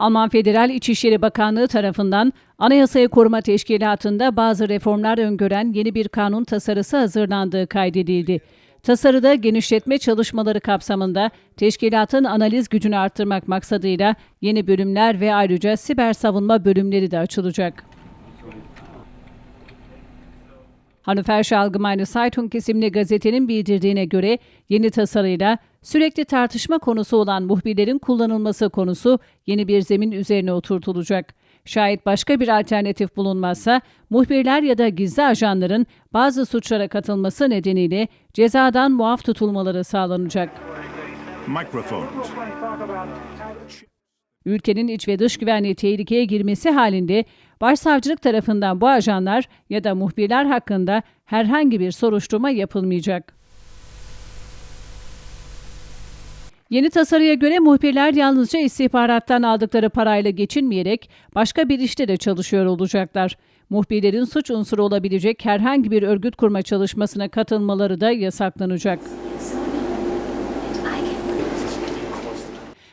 Alman Federal İçişleri Bakanlığı tarafından Anayasayı Koruma Teşkilatı'nda bazı reformlar öngören yeni bir kanun tasarısı hazırlandığı kaydedildi. Tasarıda genişletme çalışmaları kapsamında teşkilatın analiz gücünü arttırmak maksadıyla yeni bölümler ve ayrıca siber savunma bölümleri de açılacak. Hannoversche Allgemeine Zeitung isimli gazetenin bildirdiğine göre yeni tasarıyla sürekli tartışma konusu olan muhbirlerin kullanılması konusu yeni bir zemin üzerine oturtulacak. Şayet başka bir alternatif bulunmazsa muhbirler ya da gizli ajanların bazı suçlara katılması nedeniyle cezadan muaf tutulmaları sağlanacak. Microphones. Ülkenin iç ve dış güvenliği tehlikeye girmesi halinde başsavcılık tarafından bu ajanlar ya da muhbirler hakkında herhangi bir soruşturma yapılmayacak. Yeni tasarıya göre muhbirler yalnızca istihbarattan aldıkları parayla geçinmeyerek başka bir işte de çalışıyor olacaklar. Muhbirlerin suç unsuru olabilecek herhangi bir örgüt kurma çalışmasına katılmaları da yasaklanacak.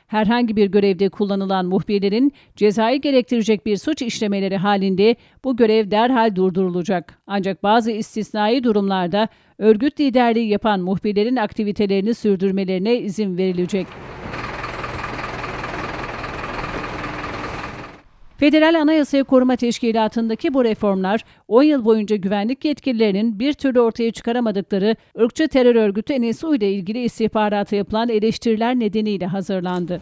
Herhangi bir görevde kullanılan muhbirlerin cezayı gerektirecek bir suç işlemeleri halinde bu görev derhal durdurulacak. Ancak bazı istisnai durumlarda örgüt liderliği yapan muhbirlerin aktivitelerini sürdürmelerine izin verilecek. Federal Anayasayı Koruma Teşkilatı'ndaki bu reformlar 10 yıl boyunca güvenlik yetkililerinin bir türlü ortaya çıkaramadıkları ırkçı terör örgütü NSU ile ilgili istihbarata yapılan eleştiriler nedeniyle hazırlandı.